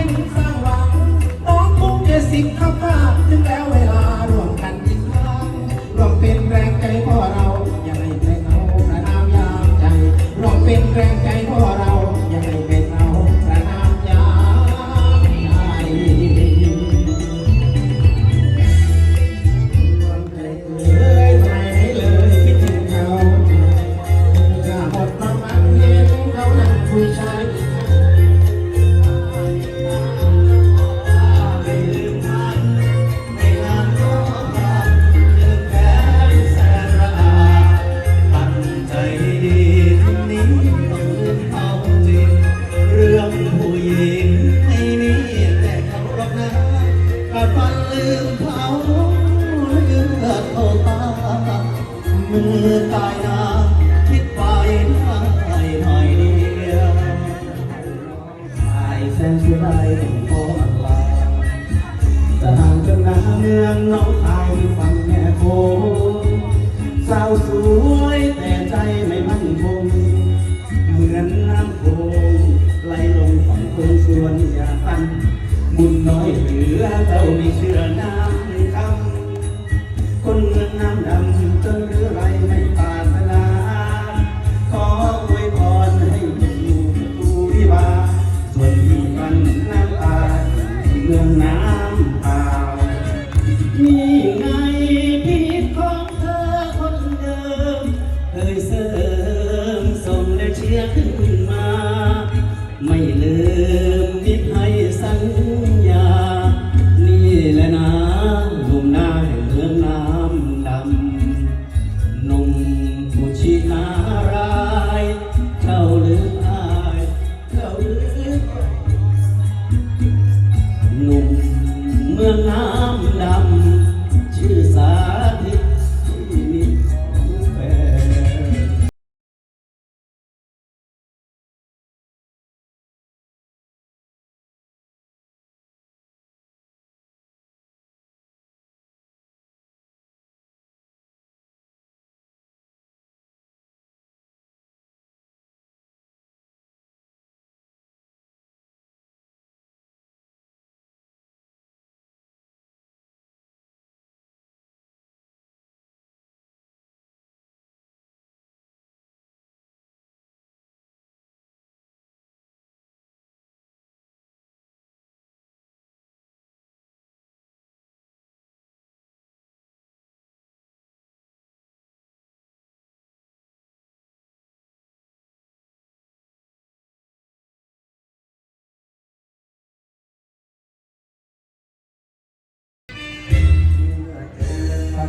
ไม่งสร้างน้องคงจะสิบคบ มือตายนาคิดไปไม่หน่อยเดียวสายแสนสุดใจของพ่าจะห่างจานเมืองน้องตายฝั่งแม่โคสาสูง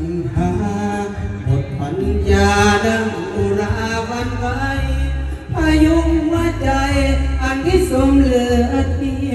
ญหาหมดปัญญาดังอุราวันไว้พยุงหัวใจอันที่สมเหลือที่